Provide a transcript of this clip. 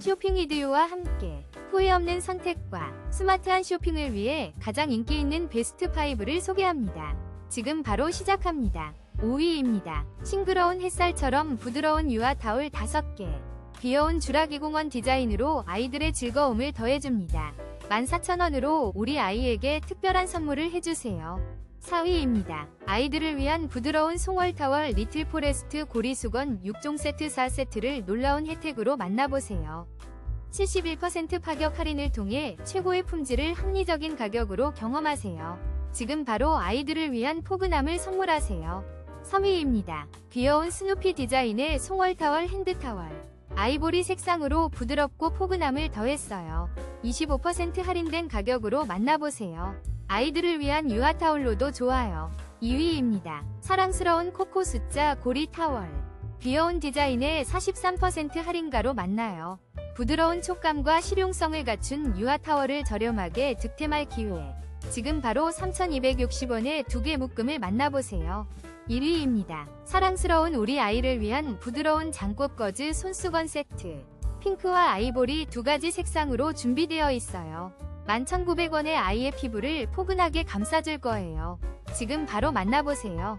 쇼핑 이디오와 함께 후회 없는 선택과 스마트한 쇼핑을 위해 가장 인기 있는 베스트 5를 소개합니다. 지금 바로 시작합니다. 5위입니다. 싱그러운 햇살처럼 부드러운 유화 타올 5개. 귀여운 주라기 공원 디자인으로 아이들의 즐거움을 더해줍니다. 14,000원으로 우리 아이에게 특별한 선물을 해주세요. 4위입니다. 아이들을 위한 부드러운 송월타월 리틀 포레스트 고리수건 6종 세트 4세트를 놀라운 혜택으로 만나보세요. 71% 파격 할인을 통해 최고의 품질을 합리적인 가격으로 경험하세요. 지금 바로 아이들을 위한 포근함을 선물하세요. 3위입니다. 귀여운 스누피 디자인의 송월타월 핸드타월. 아이보리 색상으로 부드럽고 포근함을 더했어요. 25% 할인된 가격으로 만나보세요. 아이들을 위한 유아 타올로도 좋아요. 2위입니다. 사랑스러운 코코 숫자 고리 타월. 귀여운 디자인의 43% 할인가로 만나요. 부드러운 촉감과 실용성을 갖춘 유아 타월을 저렴하게 득템할 기회. 지금 바로 3,260원에 두 개 묶음을 만나보세요. 1위입니다. 사랑스러운 우리 아이를 위한 부드러운 장꽃 거즈 손수건 세트. 핑크와 아이보리 두 가지 색상으로 준비되어 있어요. 11,900원의 아이의 피부를 포근하게 감싸줄 거예요. 지금 바로 만나보세요.